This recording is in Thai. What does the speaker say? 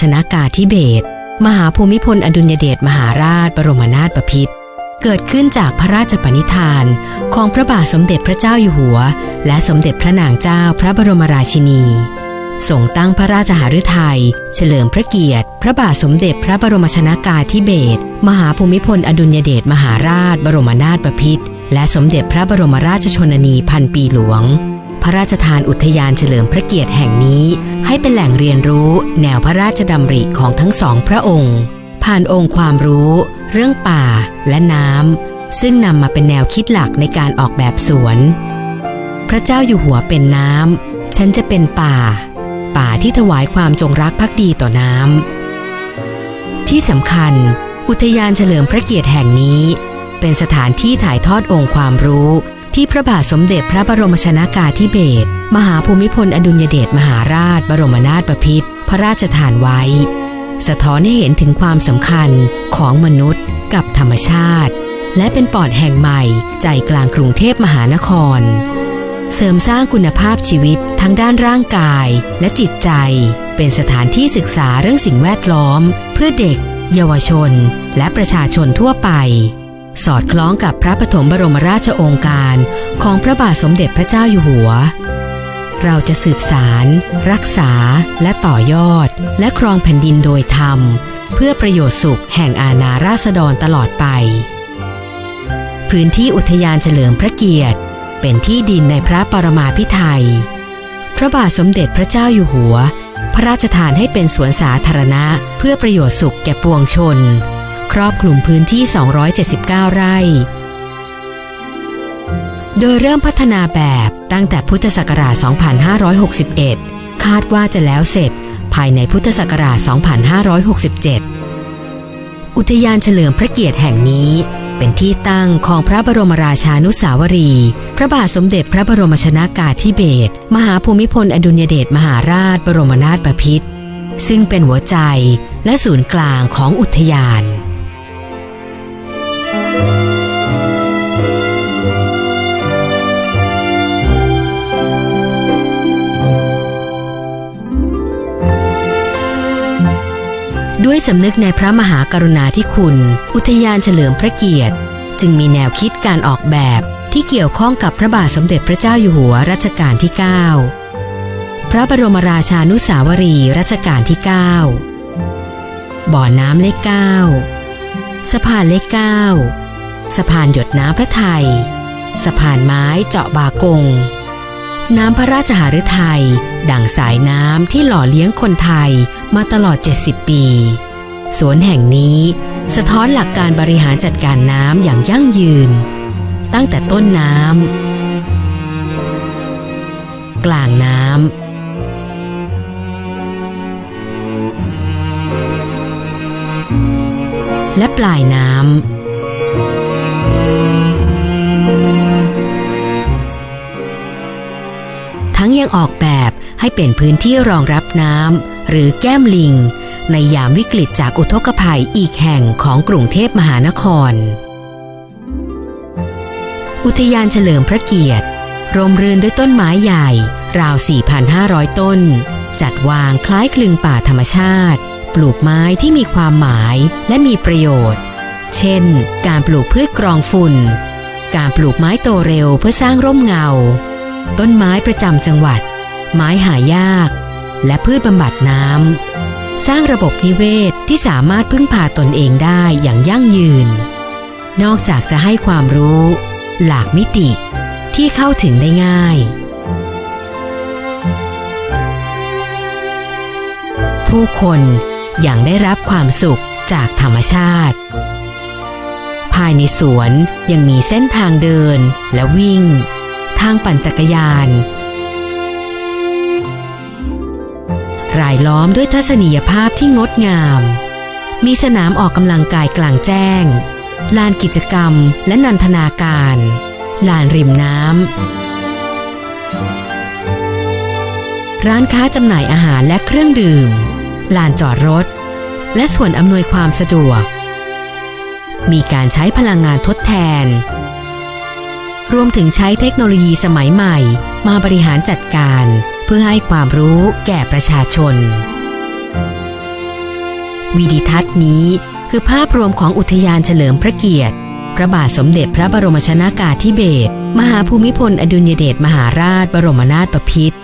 ชนากาธิเบศมหาภูมิพลอดุลยเดชมหาราชบรมนาถบพิตรเกิดขึ้นจากพระราชปณิธานของพระบาทสมเด็จพระเจ้าอยู่หัว และสมเด็จพระนางเจ้าพระบรมราชินีทรงตั้งพระราชหฤทัย เฉลิมพระเกียรติ พระบาทสมเด็จพระบรมชนากาธิเบศรมหาภูมิพลอดุลยเดชมหาราช บรมนาถบพิตรและสมเด็จพระบรมราชชนนีพันปีหลวง ระราชทานอุทยานเฉลิมพระเกียรติแห่งนี้ ให้เป็นแหล่งเรียนรู้แนวพระราชดำริของทั้งสองพระองค์ ผ่านองค์ความรู้ เรื่องป่าและน้ำซึ่งนำมาเป็นแนวคิดหลักในการออกแบบสวน พระเจ้าอยู่หัวเป็นน้ำฉันจะเป็นป่า ป่าที่ถวายความจงรักภักดีต่อน้ำที่สำคัญ อุทยานเฉลิมพระเกียรติแห่งนี้ เป็นสถานที่ถ่ายทอดองค์ความรู้ ที่พระบาทสมเด็จพระบรมชนากาธิเบศรมหาภูมิพลอดุลยเดชมหาราช บรมนาถบพิตรพระราชทานไว้ สะท้อนให้เห็นถึงความสำคัญของมนุษย์กับธรรมชาติ และเป็นปอดแห่งใหม่ใจกลางกรุงเทพมหานคร เสริมสร้างคุณภาพชีวิตทั้งด้านร่างกายและจิตใจ เป็นสถานที่ศึกษาเรื่องสิ่งแวดล้อม เพื่อเด็ก เยาวชน และประชาชนทั่วไป สอดคล้องกับพระปฐมบรมราชโองการของพระบาทสมเด็จพระเจ้าอยู่หัว เราจะสืบสาร รักษาและต่อยอด และครองแผ่นดินโดยธรรม เพื่อประโยชน์สุขแห่งอาณาราษฎรตลอดไป พื้นที่อุทยานเฉลิมพระเกียรติ เป็นที่ดินในพระปรมาภิไธยพระบาทสมเด็จพระเจ้าอยู่หัว พระราชทานให้เป็นสวนสาธารณะ เพื่อประโยชน์สุขแก่ปวงชน ครอบคลุมพื้นที่ 279 ไร่ โดยเริ่มพัฒนาแบบตั้งแต่พุทธศักราช 2561 คาดว่าจะแล้วเสร็จภายในพุทธศักราช 2567 อุทยานเฉลิมพระเกียรติแห่งนี้เป็นที่ตั้งของพระบรมราชานุสาวรี พระบาทสมเด็จพระบรมชนากาธิเบศร มหาภูมิพลอดุลยเดชมหาราชบรมนาถบพิตรซึ่งเป็นหัวใจและศูนย์กลางของอุทยาน ด้วยสำนึกในพระมหากรุณาธิคุณ อุทยานเฉลิมพระเกียรติ จึงมีแนวคิดการออกแบบที่เกี่ยวข้องกับพระบาทสมเด็จพระเจ้าอยู่หัวรัชกาลที่ 9 พระบรมราชานุสาวรีรัชกาลที่ 9 บ่อน้ำเลขเก้าสะพานเลขเก้าสะพานหยดน้ำพระไทย สะพานไม้เจาะบากง น้ำพระราชหฤทัย ดั่งสายน้ำที่หล่อเลี้ยงคนไทย มาตลอด 70 ปี สวนแห่งนี้สะท้อนหลักการบริหารจัดการน้ำอย่างยั่งยืน ตั้งแต่ต้นน้ำกลางน้ำและปลายน้ำ ทั้งยังออกแบบให้เป็นพื้นที่รองรับน้ำหรือแก้มลิง ในยามวิกฤตจากอุทกภัยอีกแห่งของกรุงเทพมหานคร อุทยานเฉลิมพระเกียรติร่มรื่นด้วยต้นไม้ใหญ่ ราว 4,500 ต้น จัดวางคล้ายคลึงป่าธรรมชาติ ปลูกไม้ที่มีความหมายและมีประโยชน์ เช่น การปลูกพืชกรองฝุ่น การปลูกไม้โตเร็วเพื่อสร้างร่มเงา ต้นไม้ประจำจังหวัด ไม้หายาก และพืชบำบัดน้ำ สร้างระบบนิเวศที่สามารถพึ่งพาตนเองได้อย่างยั่งยืน นอกจากจะให้ความรู้ หลากมิติที่เข้าถึงได้ง่าย ผู้คนอย่างได้รับความสุขจากธรรมชาติ ภายในสวนยังมีเส้นทางเดินและวิ่งางปั่นจักรยาน รายล้อมด้วยทัศนียภาพที่งดงาม มีสนามออกกำลังกายกลางแจ้ง ลานกิจกรรมและนันทนาการ ลานริมน้ำ ร้านค้าจำหน่ายอาหารและเครื่องดื่ม ลานจอดรถ และส่วนอำนวยความสะดวก มีการใช้พลังงานทดแทน รวมถึงใช้เทคโนโลยีสมัยใหม่ มาบริหารจัดการ เพื่อให้ความรู้แก่ประชาชน วิดิทัศน์นี้คือภาพรวมของอุทยานเฉลิมพระเกียรติ พระบาทสมเด็จพระบรมชนากาธิเบศร มหาภูมิพลอดุลยเดชมหาราชบรมนาถบพิตร